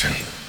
Jackson.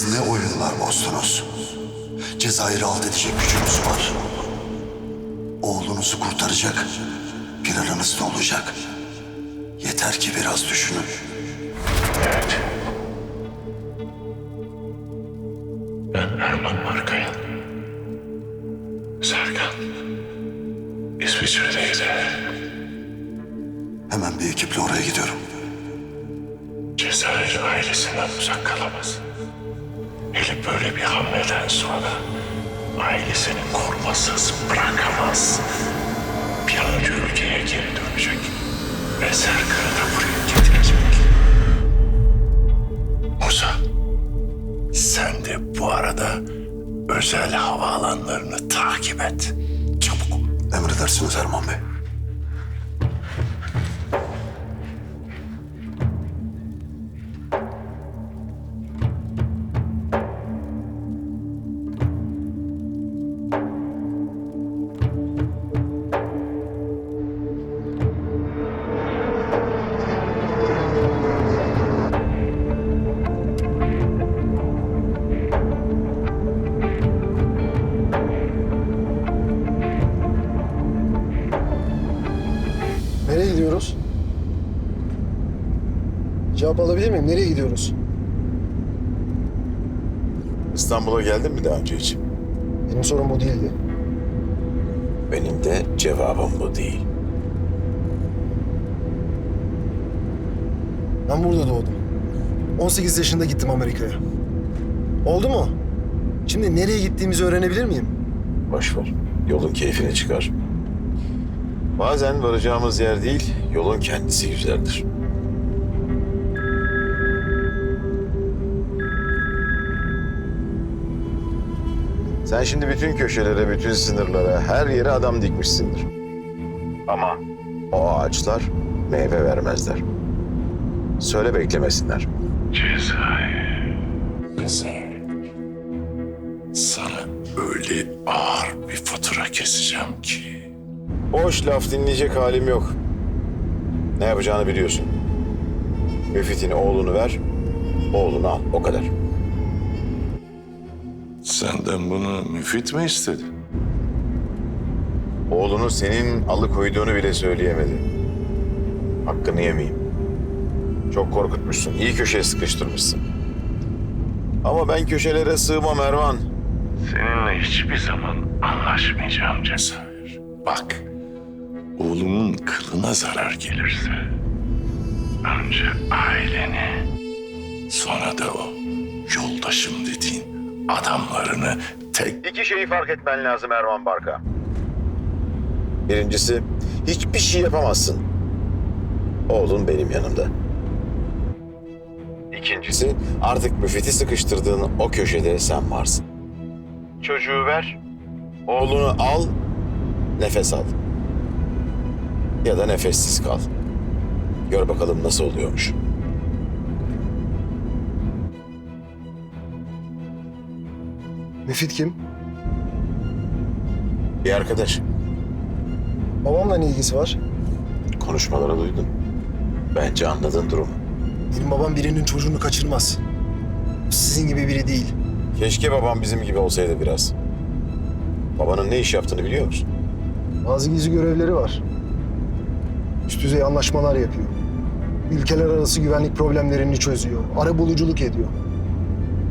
Siz ne oyunlar bozdunuz? Cezayir'i alt edecek gücünüz var. Oğlunuzu kurtaracak planınız da olacak. Yeter ki biraz düşünün. Evet. Ben Erman Markayan. Serkan. İsviçre'deyiz. Hemen bir ekiple oraya gidiyorum. Cezayir ailesinden uzak kalamaz. Hele böyle bir hamleden sonra ailesini korumasız bırakamaz. Bir an önce ülkeye geri dönecek. Ve Serkan'ı da buraya getirecek. Musa, sen de bu arada özel havaalanlarını takip et. Çabuk. Emredersiniz Erman Bey. Cevap alabilir miyim? Nereye gidiyoruz? İstanbul'a geldin mi daha önce hiç? Benim sorum bu değildi. Benim de cevabım bu değil. Ben burada doğdum. 18 yaşında gittim Amerika'ya. Oldu mu? Şimdi nereye gittiğimizi öğrenebilir miyim? Boş ver. Yolun keyfini çıkar. Bazen varacağımız yer değil, yolun kendisi güzeldir. Sen şimdi bütün köşelere, bütün sınırlara, her yere adam dikmişsindir. Ama o ağaçlar meyve vermezler. Söyle beklemesinler. Cezayir. Cezayir. Sana öyle ağır bir fatura keseceğim ki. Boş laf dinleyecek halim yok. Ne yapacağını biliyorsun. Müfit'in oğlunu ver, oğlunu al. O kadar. Senden bunu müfit mi istedi? Oğlunu senin alıkoyduğunu bile söyleyemedi. Hakkını yemeyeyim. Çok korkutmuşsun. iyi köşeye sıkıştırmışsın. Ama ben köşelere sığmam Erman. Seninle hiçbir zaman anlaşmayacağım Cezayir. Bak, oğlumun kılına zarar gelirse... ...önce aileni, sonra da o yoldaşım dediğin adamlarını tek... İki şeyi fark etmen lazım Erman Barka. Birincisi, hiçbir şey yapamazsın. Oğlun benim yanımda. İkincisi, artık müfiti sıkıştırdığın o köşede sen varsın. Çocuğu ver, oğlunu al, nefes al. Ya da nefessiz kal. Gör bakalım nasıl oluyormuş. Müfit kim? Bir arkadaş, Babamla ne ilgisi var? konuşmaları duydun. Bence anladın durumu. Benim babam birinin çocuğunu kaçırmaz. Sizin gibi biri değil. Keşke babam bizim gibi olsaydı biraz. Babanın ne iş yaptığını biliyor musun? Bazı gizli görevleri var. Üst düzey anlaşmalar yapıyor. Ülkeler arası güvenlik problemlerini çözüyor. Arabuluculuk ediyor.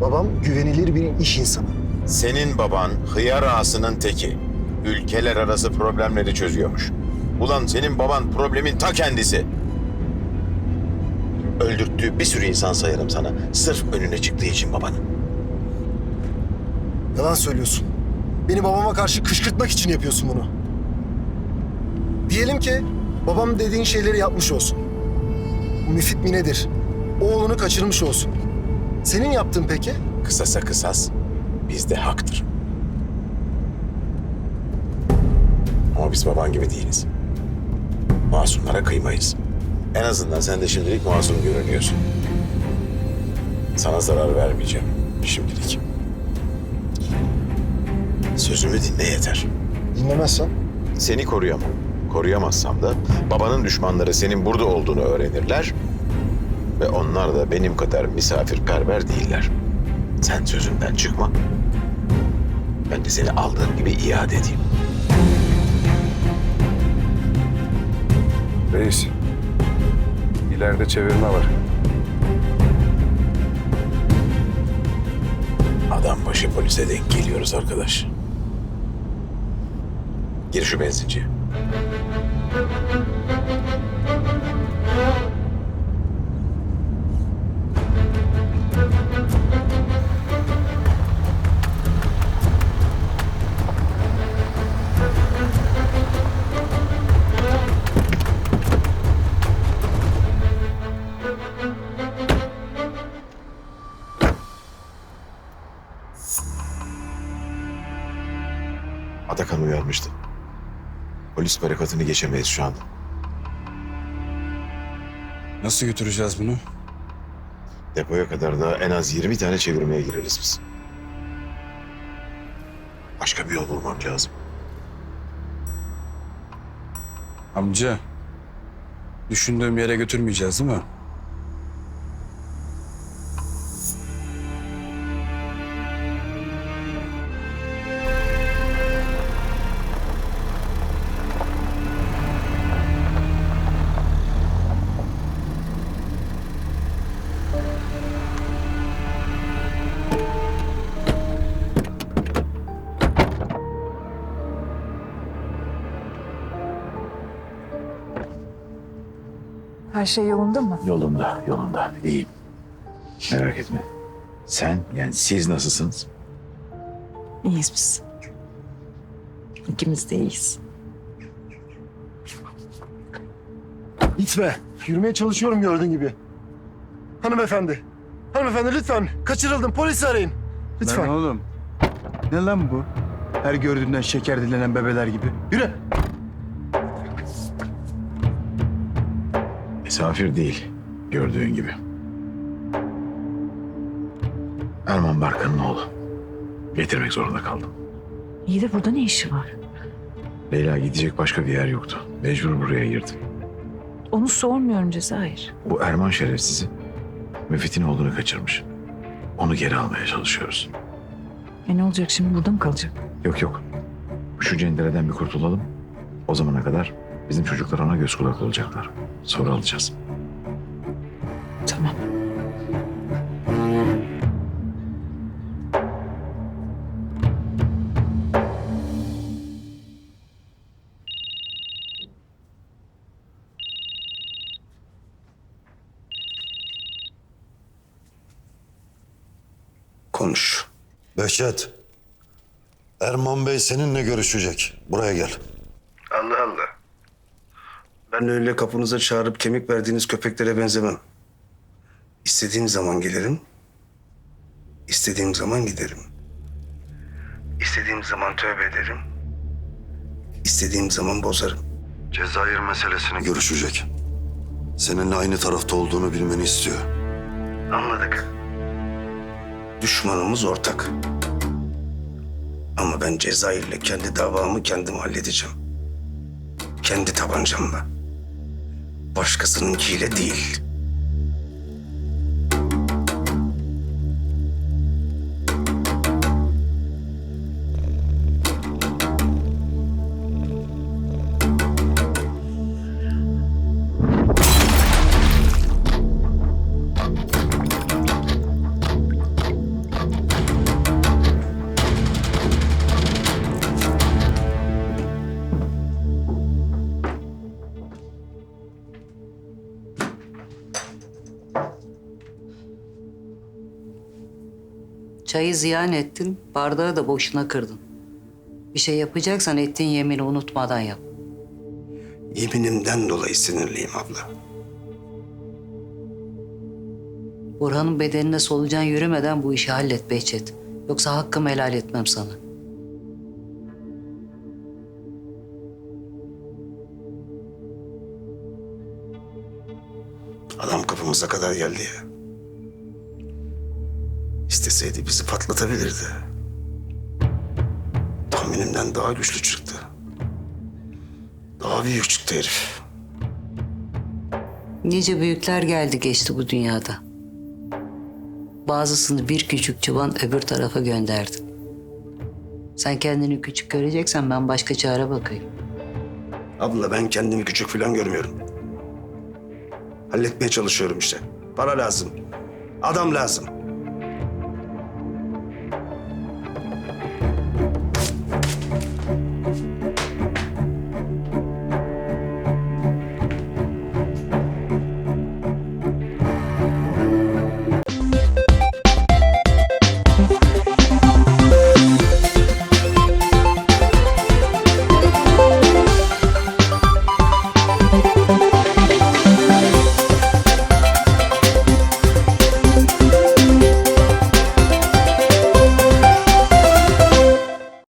Babam güvenilir bir iş insanı. Senin baban hıyar ağasının teki. Ülkeler arası problemleri çözüyormuş. Ulan senin baban problemin ta kendisi. Öldürttüğü bir sürü insan sayarım sana. Sırf önüne çıktığı için babanın. Yalan söylüyorsun. Beni babama karşı kışkırtmak için yapıyorsun bunu. Diyelim ki babam dediğin şeyleri yapmış olsun. Müfit mi nedir? Oğlunu kaçırmış olsun. Senin yaptığın peki? Kısasa kısas bizde haktır. Ama biz baban gibi değiliz. Masumlara kıymayız. En azından sen de şimdilik masum görünüyorsun. Sana zarar vermeyeceğim şimdilik. Sözümü dinle yeter. Dinlemezsen Seni koruyamam. Koruyamazsam da babanın düşmanları senin burada olduğunu öğrenirler. Ve onlar da benim kadar misafirperver değiller. Sen sözümden çıkma. Ben de seni aldığım gibi iade edeyim. Reis. İleride çevirme var. Adam başı polise denk geliyoruz arkadaş. Gir şu benzinciye. Atakan uyarmıştı. Polis barikatını geçemeyiz şu anda. Nasıl götüreceğiz bunu? Depoya kadar da en az 20 tane çevirmeye gireriz biz. Başka bir yol bulmak lazım. Amca. Düşündüğüm yere götürmeyeceğiz değil mi? Her şey yolunda mı? Yolunda, yolunda. İyiyim. Merak etme. Sen, yani siz nasılsınız? İyiyiz biz. İkimiz de iyiyiz. Gitme. Yürümeye çalışıyorum gördüğün gibi. Hanımefendi. Hanımefendi lütfen. Kaçırıldım. Polisi arayın. Lütfen. Lan oğlum. Ne lan bu? Her gördüğünden şeker dilenen bebeler gibi. Yürü. Misafir değil, gördüğün gibi. Erman Barkan'ın oğlu. Getirmek zorunda kaldım. İyi de burada ne işi var? Leyla gidecek başka bir yer yoktu. Mecbur buraya girdim. Onu sormuyorum Cezayir. Bu Erman şerefsizi Müfit'in oğlunu kaçırmış. Onu geri almaya çalışıyoruz. E ne olacak şimdi burada mı kalacak? Yok yok. Şu cendereden bir kurtulalım. O zamana kadar bizim çocuklar ona göz kulak olacaklar. Sonra alacağız. Tamam. Konuş. Behçet. Erman Bey seninle görüşecek. Buraya gel. Ben öyle kapınıza çağırıp kemik verdiğiniz köpeklere benzemem. İstediğim zaman gelirim. İstediğim zaman giderim. İstediğim zaman tövbe ederim. İstediğim zaman bozarım. Cezayir meselesini görüşecek. Seninle aynı tarafta olduğunu bilmeni istiyor. Anladık. Düşmanımız ortak. Ama ben Cezayir'le kendi davamı kendim halledeceğim. Kendi tabancamla. Başkasınınkiyle değil. Çayı ziyan ettin, bardağı da boşuna kırdın. Bir şey yapacaksan ettiğin yemini unutmadan yap. Yeminimden dolayı sinirliyim abla. Burhan'ın bedenine solucan yürümeden bu işi hallet Behçet. Yoksa hakkımı helal etmem sana. Adam kapımıza kadar geldi ya. İsteseydi bizi patlatabilirdi. Tahminimden daha güçlü çıktı. Daha büyük çıktı herif. Nice büyükler geldi geçti bu dünyada. Bazısını bir küçük çıban öbür tarafa gönderdin. Sen kendini küçük göreceksen ben başka çare bakayım. Abla ben kendimi küçük falan görmüyorum. Halletmeye çalışıyorum işte. Para lazım. Adam lazım.